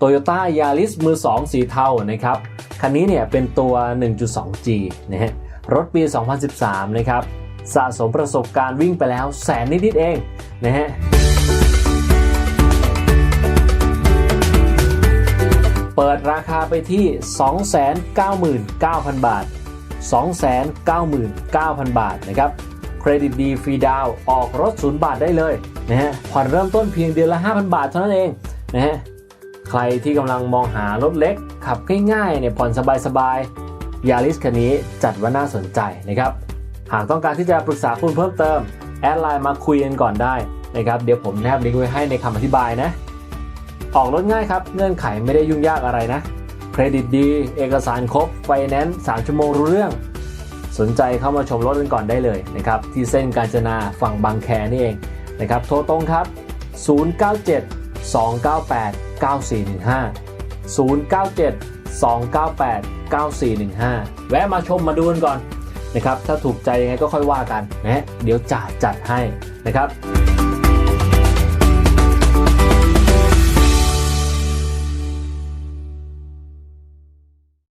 Toyota Yaris มือ 2 สีเทานะครับ คันนี้เนี่ยเป็นตัว 1.2G นะฮะ รถปี 2013 นะครับ สะสมประสบการณ์วิ่งไปแล้วแสนนิดๆเองนะฮะ เปิดราคาไปที่ 299,000 บาท 299,000 บาทนะครับเครดิตดีฟรีดาวออกรถ0บาทได้เลยนะฮะผ่อนเริ่มต้นเพียงเดือนละ 5,000 บาทเท่านั้นเองนะฮะ ใครที่กำลังมองหารถเล็ก ขับง่ายๆเนี่ยผ่อนสบายๆยาริสคันนี้จัดว่าน่าสนใจนะครับ หากต้องการที่จะปรึกษาคุณเพิ่มเติม แอดไลน์มาคุยกันก่อนได้นะครับ เดี๋ยวผมแนบลิงก์ไว้ให้ในคำอธิบายนะ ออกรถง่ายครับเงื่อนไขไม่ได้ยุ่งยากอะไรนะเครดิตดี เอกสารครบไฟแนนซ์3ชั่วโมงรู้เรื่อง สนใจเข้ามาชมรถกันก่อนได้เลยนะครับ ที่เส้นกาญจนาฝั่งบางแคนี่เองนะครับ โทรตรงครับ 097 298 9415 097 298 9415 แวะมาชมมาดูกันก่อนนะครับ ถ้าถูกใจยังไงก็ค่อยว่ากันนะเดี๋ยวจ่าจัดให้นะครับ